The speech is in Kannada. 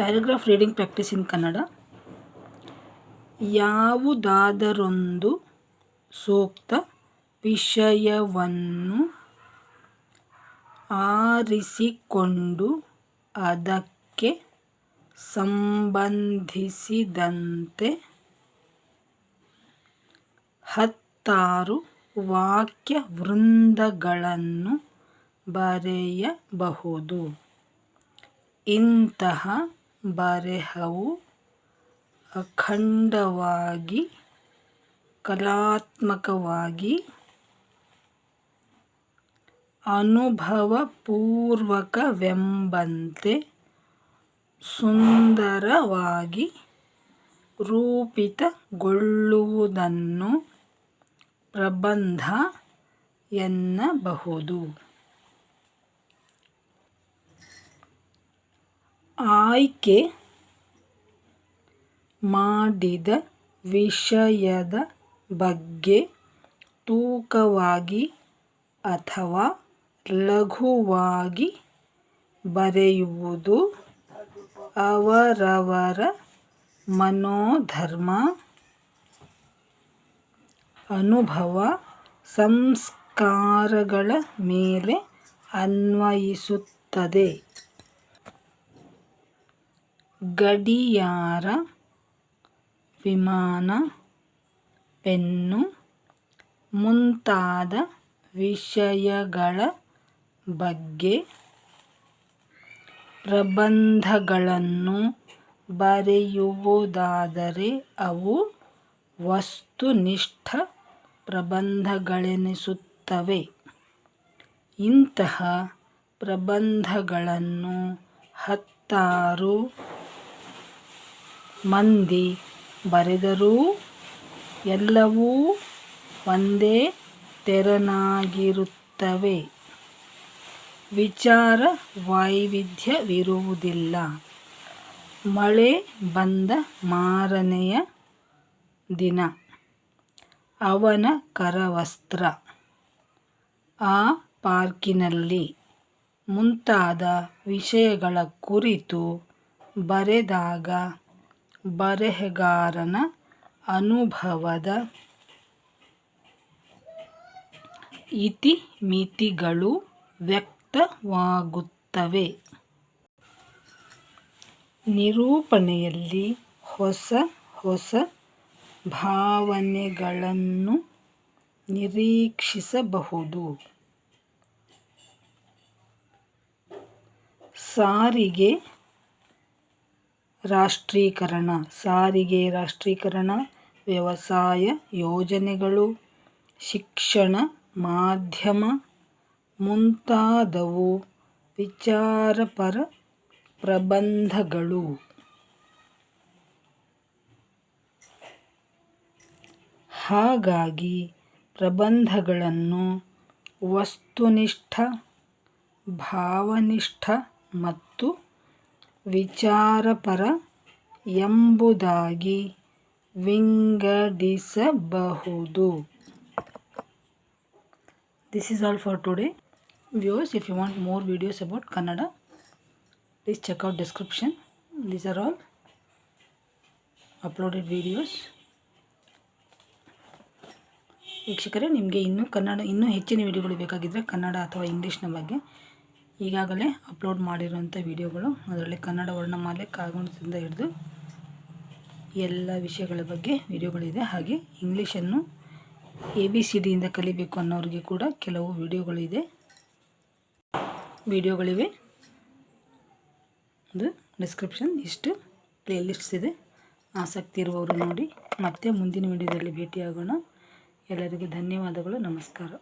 Paragraph reading practice in Kannada. ಯಾವುದಾದರೊಂದು ಸೂಕ್ತ ವಿಷಯವನ್ನು ಆರಿಸಿಕೊಂಡು ಅದಕ್ಕೆ ಸಂಬಂಧಿಸಿದಂತೆ ಹತ್ತಾರು ವಾಕ್ಯ ವೃಂದಗಳನ್ನು ಬರೆಯಬಹುದು. ಇಂತಹ ಬರೆಹವು ಅಖಂಡವಾಗಿ ಕಲಾತ್ಮಕವಾಗಿ ಅನುಭವಪೂರ್ವಕವೆಂಬಂತೆ ಸುಂದರವಾಗಿ ರೂಪಿತಗೊಳ್ಳುವುದನ್ನು ಪ್ರಬಂಧ ಎನ್ನಬಹುದು. ಆಯ್ಕೆ ಮಾಡಿದ ವಿಷಯದ ಬಗ್ಗೆ ತೂಕವಾಗಿ ಅಥವಾ ಲಘುವಾಗಿ ಬರೆಯುವುದು ಅವರವರ ಮನೋಧರ್ಮ ಅನುಭವ ಸಂಸ್ಕಾರಗಳ ಮೇಲೆ ಅನ್ವಯಿಸುತ್ತದೆ. ಗಡಿಯಾರ ವಿಮಾನ ಪೆನ್ನು ಮುಂತಾದ ವಿಷಯಗಳ ಬಗ್ಗೆ ಪ್ರಬಂಧಗಳನ್ನು ಬರೆಯುವುದಾದರೆ ಅವು ವಸ್ತುನಿಷ್ಠ ಪ್ರಬಂಧಗಳೆನಿಸುತ್ತವೆ. ಇಂತಹ ಪ್ರಬಂಧಗಳನ್ನು ಹತ್ತಾರು ಮಂದಿ ಬರೆದರೂ ಎಲ್ಲವೂ ಒಂದೇ ತೆರನಾಗಿರುತ್ತವೆ. ವಿಚಾರ ವೈವಿಧ್ಯವಿರುವುದಿಲ್ಲ. ಮಳೆ ಬಂದ ಮಾರನೆಯ ದಿನ. ಅವನ ಕರವಸ್ತ್ರ. ಆ ಪಾರ್ಕಿನಲ್ಲಿ ಮುಂತಾದ ವಿಷಯಗಳ ಕುರಿತು ಬರೆದಾಗ ಬರೆಹಗಾರನ ಅನುಭವದ ಇತಿಮಿತಿಗಳು ವ್ಯಕ್ತವಾಗುತ್ತವೆ. ನಿರೂಪಣೆಯಲ್ಲಿ ಹೊಸ ಹೊಸ ಭಾವನೆಗಳನ್ನು ನಿರೀಕ್ಷಿಸಬಹುದು. ಸಾರಿಗೆ ರಾಷ್ಟ್ರೀಕರಣ, ಸಾರಿಗೆ ರಾಷ್ಟ್ರೀಕರಣ, ವ್ಯವಸಾಯ ಯೋಜನೆಗಳು, ಶಿಕ್ಷಣ ಮಾಧ್ಯಮ ಮುಂತಾದವು ವಿಚಾರಪರ ಪ್ರಬಂಧಗಳು. ಹಾಗಾಗಿ ಪ್ರಬಂಧಗಳನ್ನು ವಸ್ತುನಿಷ್ಠ, ಭಾವನಿಷ್ಠ ಮತ್ತು ವಿಚಾರಪರ ಎಂಬುದಾಗಿ ವಿಂಗಡಿಸಬಹುದು. This is all for today views if you want more videos about Kannada please check out description these are all uploaded videos ವೀಕ್ಷಕರೇ, ನಿಮಗೆ ಇನ್ನೂ ಕನ್ನಡ, ಇನ್ನೂ ಹೆಚ್ಚಿನ ವಿಡಿಯೋಗಳು ಬೇಕಾಗಿದ್ದರೆ ಕನ್ನಡ ಅಥವಾ ಇಂಗ್ಲೀಷ್ನ ಬಗ್ಗೆ ಈಗಾಗಲೇ ಅಪ್ಲೋಡ್ ಮಾಡಿರುವಂಥ ವಿಡಿಯೋಗಳು ಅದರಲ್ಲಿ ಕನ್ನಡ ವರ್ಣಮಾಲೆ ಕಾಗುಣದಿಂದ ಹಿಡಿದು ಎಲ್ಲ ವಿಷಯಗಳ ಬಗ್ಗೆ ವಿಡಿಯೋಗಳಿದೆ. ಹಾಗೆ ಇಂಗ್ಲೀಷನ್ನು ಎ ಬಿ ಸಿ ಡಿಯಿಂದ ಕಲಿಬೇಕು ಅನ್ನೋರಿಗೆ ಕೂಡ ಕೆಲವು ವಿಡಿಯೋಗಳಿದೆ. ವಿಡಿಯೋಗಳಿವೆ. ಒಂದು ಡಿಸ್ಕ್ರಿಪ್ಷನ್ ಇಷ್ಟು ಪ್ಲೇಲಿಸ್ಟ್ಸ್ ಇದೆ. ಆಸಕ್ತಿ ಇರುವವರು ನೋಡಿ. ಮತ್ತೆ ಮುಂದಿನ ವಿಡಿಯೋದಲ್ಲಿ ಭೇಟಿಯಾಗೋಣ. ಎಲ್ಲರಿಗೂ ಧನ್ಯವಾದಗಳು. ನಮಸ್ಕಾರ.